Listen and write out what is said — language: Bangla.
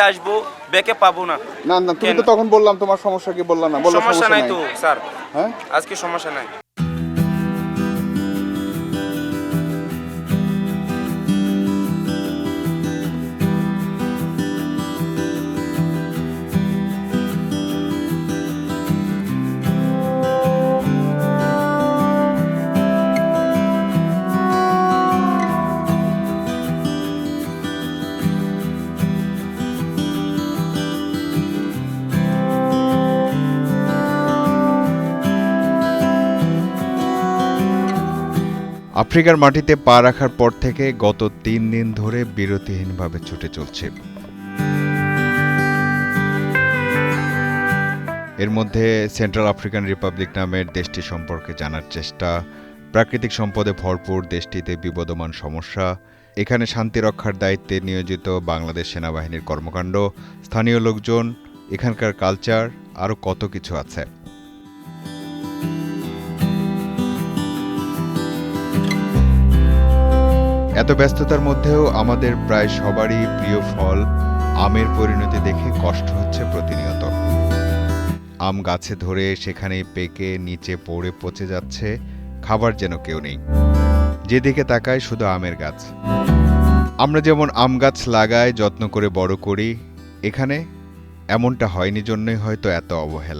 আসব ব্যাকে পাবো না। না না তুমি তো তখন বললাম তোমার সমস্যা কি বললাম না? সমস্যা নাই। তো স্যার। হ্যাঁ? আজকে সমস্যা নাই। আফ্রিকার মাটিতে পা রাখার পর থেকে গত তিন দিন ধরে বিরতিহীনভাবে ছুটে চলছে। এর মধ্যে সেন্ট্রাল আফ্রিকান রিপাবলিক নামের দেশটি সম্পর্কে জানার চেষ্টা, প্রাকৃতিক সম্পদে ভরপুর দেশটিতে বিবদমান সমস্যা, এখানে শান্তি রক্ষার দায়িত্বে নিয়োজিত বাংলাদেশ সেনাবাহিনীর কর্মকাণ্ড, স্থানীয় লোকজন, এখানকার কালচার, আরও কত কিছু আছে। এত ব্যস্ততার মধ্যেও আমাদের প্রায় সবারই প্রিয় ফল আমের পরিণতি দেখে কষ্ট হচ্ছে প্রতিনিয়ত। আম গাছে ধরে সেখানেই পেকে নিচে পড়ে পচে যাচ্ছে, খাবার যেন কেউ নেই। যেদিকে তাকায় শুধু আমের গাছ। আমরা যেমন আম গাছ লাগাই, যত্ন করে বড় করি, এখানে এমনটা হয়নি জন্যই হয়তো এত অবহেলা।